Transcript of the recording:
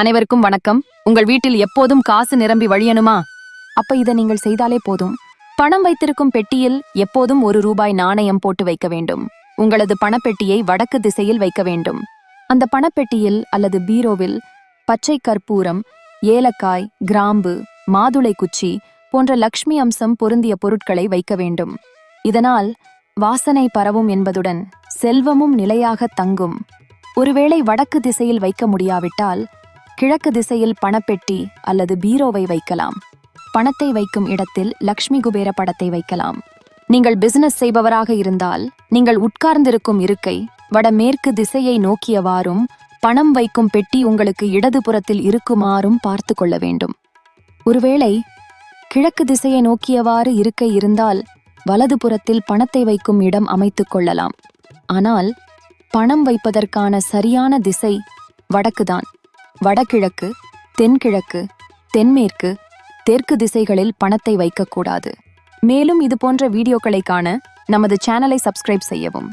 அனைவருக்கும் வணக்கம். உங்கள் வீட்டில் எப்போதும் காசு நிரம்பி வழியணுமா? அப்ப இதை நீங்கள் செய்தாலே போதும். பணம் வைத்திருக்கும் பெட்டியில் எப்போதும் ஒரு ரூபாய் நாணயம் போட்டு வைக்க வேண்டும். உங்களது பணப்பெட்டியை வடக்கு திசையில் வைக்க வேண்டும். அந்த பணப்பெட்டியில் அல்லது பீரோவில் பச்சை கற்பூரம் ஏலக்காய் கிராம்பு மாதுளை குச்சி போன்ற லக்ஷ்மி அம்சம் பொருந்திய பொருட்களை வைக்க வேண்டும். இதனால் வாசனை பரவும் என்பதுடன் செல்வமும் நிலையாக தங்கும். ஒருவேளை வடக்கு திசையில் வைக்க முடியாவிட்டால் கிழக்கு திசையில் பணப்பெட்டி அல்லது பீரோவை வைக்கலாம். பணத்தை வைக்கும் இடத்தில் லக்ஷ்மி குபேர படத்தை வைக்கலாம். நீங்கள் பிசினஸ் செய்பவராக இருந்தால் நீங்கள் உட்கார்ந்திருக்கும் இருக்கை வடமேற்கு திசையை நோக்கியவாறும் பணம் வைக்கும் பெட்டி உங்களுக்கு இடதுபுறத்தில் இருக்குமாறும் பார்த்து கொள்ள வேண்டும். ஒருவேளை கிழக்கு திசையை நோக்கியவாறு இருக்கை இருந்தால் வலதுபுறத்தில் பணத்தை வைக்கும் இடம் அமைத்துக் கொள்ளலாம். ஆனால் பணம் வைப்பதற்கான சரியான திசை வடக்குதான். வடகிழக்கு தென்கிழக்கு தென்மேற்கு தெற்கு திசைகளில் பணத்தை வைக்கக்கூடாது. மேலும் இது போன்ற வீடியோக்களை காண நமது சேனலை சப்ஸ்கிரைப் செய்யவும்.